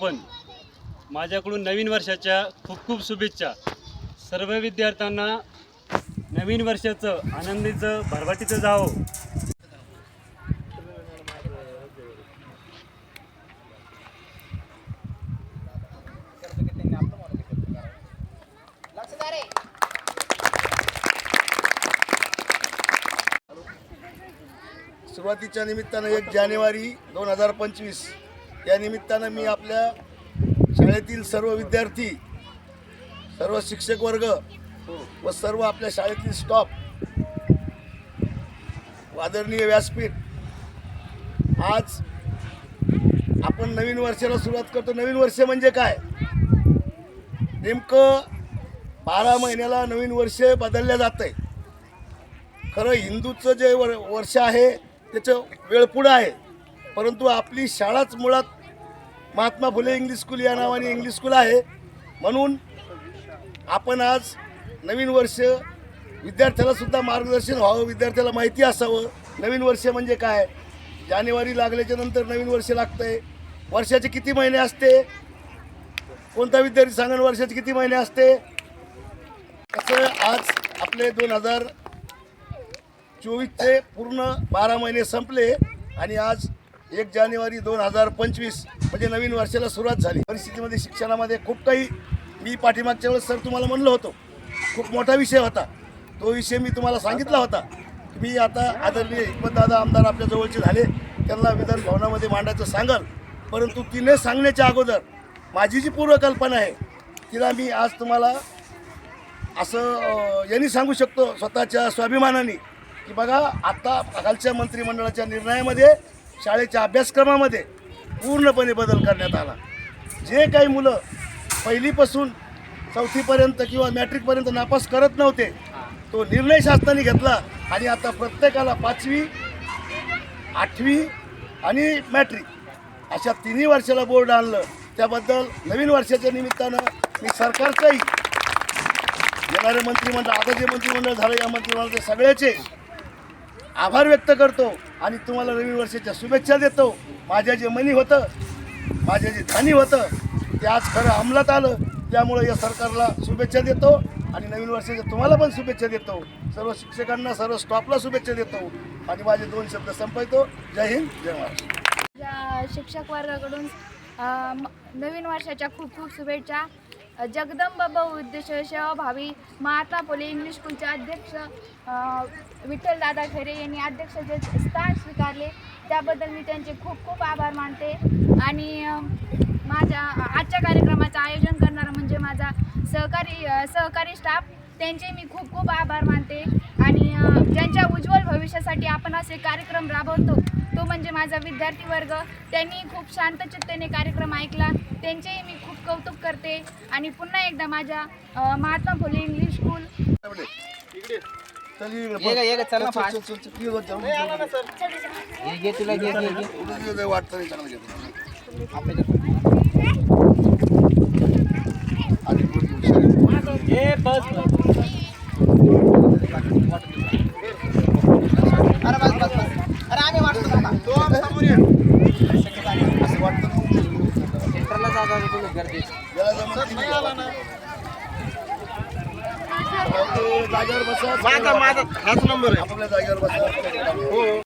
पण माझ्याकडून नवीन वर्षाच्या खूप खूप शुभेच्छा. सर्व विद्यार्थ्यांना नवीन वर्षाचं आनंदीचं भरभाटीचं जावं. सुरुवातीच्या निमित्तानं एक जानेवारी दोन हजार पंचवीस. या निमित्तानं मी आपल्या शाळेतील सर्व विद्यार्थी सर्व शिक्षक वर्ग व सर्व आपल्या शाळेतील स्टॉप आदरणीय व्यासपीठ आज आपण नवीन वर्षाला सुरुवात करतो. नवीन वर्ष म्हणजे काय? नेमकं बारा महिन्याला नवीन वर्ष बदलल्या जात आहे खरं हिंदूचं जे वर वर्ष आहे त्याचं वेळ पुढं आहे. परंतु आपली शाळाच मुळात महात्मा फुले इंग्लिश स्कूल या नावाने इंग्लिश स्कूल आहे. म्हणून आपण आज नवीन वर्ष विद्यार्थ्याला सुद्धा मार्गदर्शन व्हावं विद्यार्थ्याला माहिती असावं. नवीन वर्ष म्हणजे काय? जानेवारी लागल्याच्या नंतर नवीन वर्ष लागतं आहे वर्षाचे किती महिने असते? कोणता विद्यार्थी सांगण वर्षाचे किती महिने असते? असं आज आपले दोन हजार चोवीसचे पूर्ण बारा महिने संपले आणि आज एक जानेवारी दोन हजार पंचवीस म्हणजे नवीन वर्षाला सुरुवात झाली. परिस्थितीमध्ये शिक्षणामध्ये खूप काही मी पाठीमागच्या वेळेस सर तुम्हाला म्हणलं होतो. खूप मोठा विषय होता. तो विषय मी तुम्हाला सांगितला होता. मी आता आदरणीय हिकमतदादा आमदार आपल्या जवळचे झाले. त्यांना विधान भवनामध्ये मांडायचं सांगाल. परंतु तिने सांगण्याच्या अगोदर माझी जी पूर्वकल्पना आहे तिला मी आज तुम्हाला असं यांनी सांगू शकतो स्वतःच्या स्वाभिमानाने. की बघा आता खालच्या मंत्रिमंडळाच्या निर्णयामध्ये शाळेच्या अभ्यासक्रमामध्ये पूर्णपणे बदल करण्यात आला. जे काही मुलं पहिलीपासून चौथीपर्यंत किंवा मॅट्रिकपर्यंत नापास करत नव्हते तो निर्णय शासनाने घेतला आणि आता प्रत्येकाला पाचवी आठवी आणि मॅट्रिक अशा तिन्ही वर्षाला बोर्ड आणलं. त्याबद्दल नवीन वर्षाच्या निमित्तानं मी सरकारचंही येणारे मंत्रिमंडळ आता जे मंत्रिमंडळ झालं या मंत्रिमंडळाचे सगळ्याचे आभार व्यक्त करतो आणि तुम्हाला नवीन वर्षाच्या शुभेच्छा देतो. माझ्या जे मनी होतं माझ्या जे धानी होतं ते आज खरं अंमलात आलं. त्यामुळे या सरकारला शुभेच्छा देतो आणि नवीन वर्षाच्या तुम्हाला पण शुभेच्छा देतो. सर्व शिक्षकांना सर्व स्टॉपला शुभेच्छा देतो. आणि माझे दोन शब्द संपवतो. जय हिंद जय महाराष्ट्र. या शिक्षक वर्गाकडून अ, म- नवीन वर्षाच्या खूप खूप शुभेच्छा. जगदंब बहुउद्देश सेवाभावी महात्मा फुले इंग्लिश स्कूलचे अध्यक्ष विठ्ठलदादा खैरे यांनी अध्यक्षाचे स्थान स्वीकारले. त्याबद्दल मी त्यांचे खूप खूप आभार मानते. आणि माझ्या आजच्या कार्यक्रमाचं आयोजन करणारा म्हणजे माझा सहकारी सहकारी स्टाफ त्यांचे मी खूप खूप आभार मानते. आणि ज्यांच्या उज्ज्वल भविष्यासाठी आपण असे कार्यक्रम राबवतो तो म्हणजे माझा विद्यार्थी वर्ग त्यांनी खूप शांतचित्तेने कार्यक्रम ऐकला. त्यांचेही मी खूप कौतुक करते. आणि पुन्हा एकदा माझ्या महात्मा फुले इंग्लिश स्कूल चल सेंटरला जागा तुम्ही गर्दी. याला जमत नाही आला ना. जागेवर बसा. माझा माझा हाच नंबर आहे. आपल्या जागेवर बसा.